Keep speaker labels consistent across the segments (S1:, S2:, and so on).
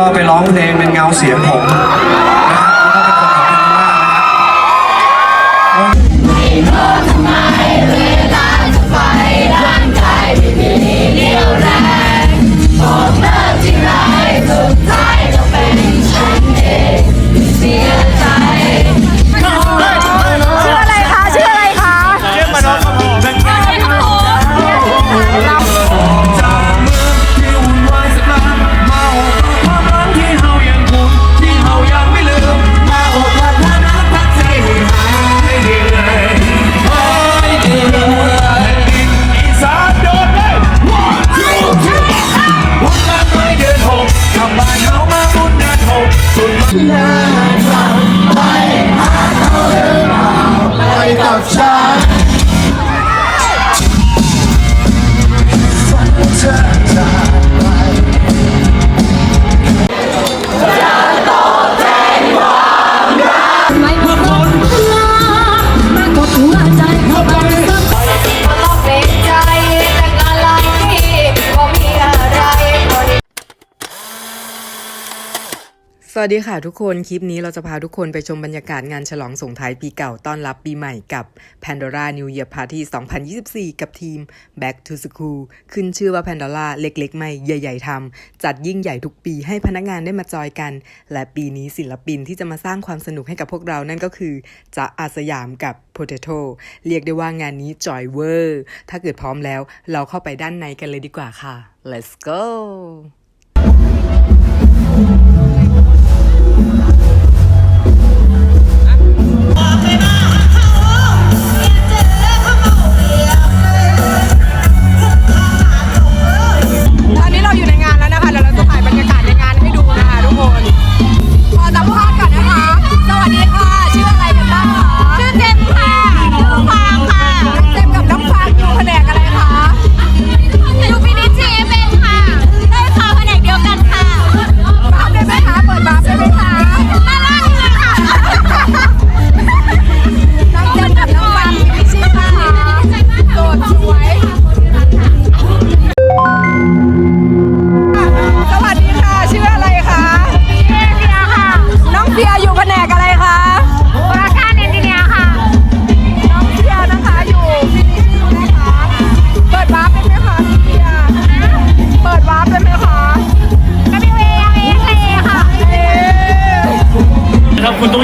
S1: ก็ไปร้องเพลงเป็นเงาเสียงผม วั
S2: สดี
S3: ค่ะ
S4: ทุกคน คลิปนี้เราจะพาทุกคนไปชมบรรยากาศงานฉลองส่งท้ายปีเก่าต้อนรับปีใหม่กับ Pandora New Year Party 2024 กับทีม Back to School ขึ้นชื่อว่า Pandora เล็กๆ ไม่ใหญ่ ๆทำจัดยิ่งใหญ่ทุกปีให้พนักงานได้มาจอยกัน และปีนี้ศิลปินที่จะมาสร้างความสนุกให้กับพวกเรานั่นก็คือจะอาสยามกับ Potato เรียกได้ว่างานนี้จอยเวอร์ถ้าเกิดพร้อมแล้วเราเข้าไปด้านในกันเลยดีกว่าค่ะ let's go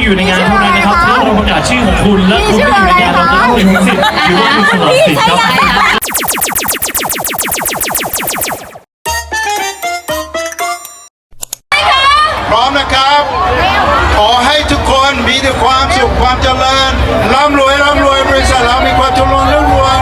S5: อยู่ในงานเท่านั้นนะครับ
S2: ถ้าเราประกาศชื่อของคุณและคุณไม่อยู่ในงานเราจะไม่ถึงสิทธิ์หรือว่าคุณสละสิทธิ์ครับ
S6: พร้อมนะครับ ขอให้ทุกคนมีแต่ความสุขความเจริญร่ำรวยร่ำรวยบริษัทเรามีความเจริญรุ่งเรือง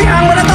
S3: Yeah.